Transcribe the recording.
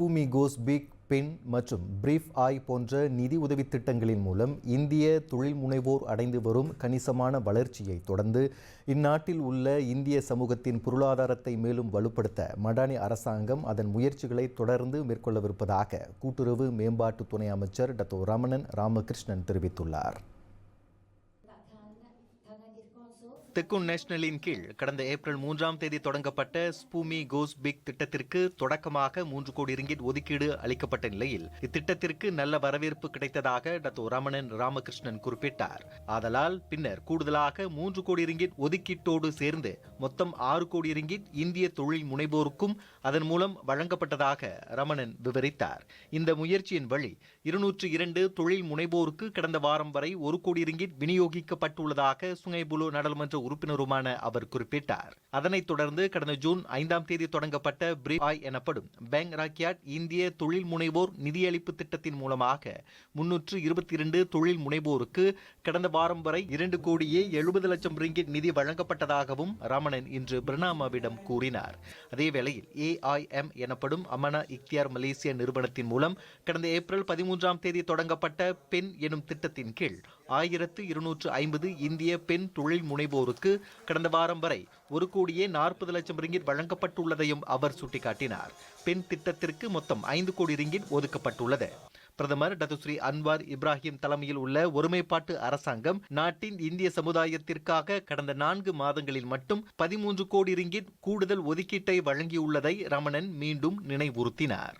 பூமி கோஸ் Big Ben மற்றும் பிரீஃப் ஆய் போன்ற நிதி உதவி திட்டங்களின் மூலம் இந்திய தொழில் முனைவோர் அடைந்து வரும் கணிசமான வளர்ச்சியை தொடர்ந்து இந்நாட்டில் உள்ள இந்திய சமூகத்தின் பொருளாதாரத்தை மேலும் வலுப்படுத்த மடானி அரசாங்கம் அதன் முயற்சிகளை தொடர்ந்து மேற்கொள்ளவிருப்பதாக கூட்டுறவு மேம்பாட்டு துணை அமைச்சர் டத்தோ ரமணன் ராமகிருஷ்ணன் தெரிவித்துள்ளார். தெக்குன் நேஷனலின் கீழ் கடந்த ஏப்ரல் மூன்றாம் தேதி தொடங்கப்பட்ட ஸ்பூமி கோஸ் பிக் திட்டத்திற்கு தொடக்கமாக மூன்று கோடி ரிங்கிட் ஒதுக்கீடு அளிக்கப்பட்ட நிலையில் இத்திட்டத்திற்கு நல்ல வரவேற்பு கிடைத்ததாக டாக்டர் ரமணன் ராமகிருஷ்ணன் குறிப்பிட்டார். ஆதலால் பின்னர் கூடுதலாக மூன்று கோடி ரிங்கிட் ஒதுக்கீட்டோடு சேர்ந்து மொத்தம் ஆறு கோடி ரிங்கிட் இந்திய தொழில் முனைவோருக்கும் அதன் மூலம் வழங்கப்பட்டதாக ரமணன் விவரித்தார். இந்த முயற்சியின் வழி இருநூற்று இரண்டு தொழில் முனைவோருக்கு கடந்த வாரம் வரை ஒரு கோடி ரிங்கிட் விநியோகிக்கப்பட்டுள்ளதாக சுங்கைபுலு நாடாளுமன்ற உறுப்பினருமான அவர் குறிப்பிட்டார். அதனைத் தொடர்ந்து கடந்த ஜூன் ஐந்தாம் தேதி தொடங்கப்பட்ட பிரிஆய் எனப்படும் பேங்க் ராக்கியாட் இந்திய தொழில் முனைவோர் நிதியளிப்பு திட்டத்தின் மூலமாக முன்னூற்று இருபத்தி இரண்டு தொழில் முனைவோருக்கு கடந்த வாரம் வரை இரண்டு கோடியே எழுபது லட்சம் ரிங்கிட் நிதி வழங்கப்பட்டதாகவும் ரமணன் இன்று பிரணாமாவிடம் கூறினார். அதேவேளையில் ஏஐஎம் எனப்படும் அமனா இக்தியார் மலேசிய நிறுவனத்தின் மூலம் கடந்த ஏப்ரல் பதிமூன்றாம் தேதி தொடங்கப்பட்ட பெண் எனும் திட்டத்தின் கீழ் ஆயிரத்து இருநூற்று ஐம்பது இந்திய பெண் தொழில் முனைவோருக்கு கடந்த வாரம் வரை ஒரு கோடியே நாற்பது லட்சம் ரிங்கிட் வழங்கப்பட்டுள்ளதையும் அவர் சுட்டிக்காட்டினார். பெண் திட்டத்திற்கு மொத்தம் ஐந்து கோடி ரிங்கிட் ஒதுக்கப்பட்டுள்ளது. பிரதமர் டத்துஸ்ரீ அன்வார் இப்ராஹிம் தலைமையில் உள்ள ஒருமைப்பாட்டு அரசாங்கம் நாட்டின் இந்திய சமுதாயத்திற்காக கடந்த நான்கு மாதங்களில் மட்டும் பதிமூன்று கோடி ரிங்கிட் கூடுதல் ஒதுக்கீட்டை வழங்கியுள்ளதை ரமணன் மீண்டும் நினைவுறுத்தினார்.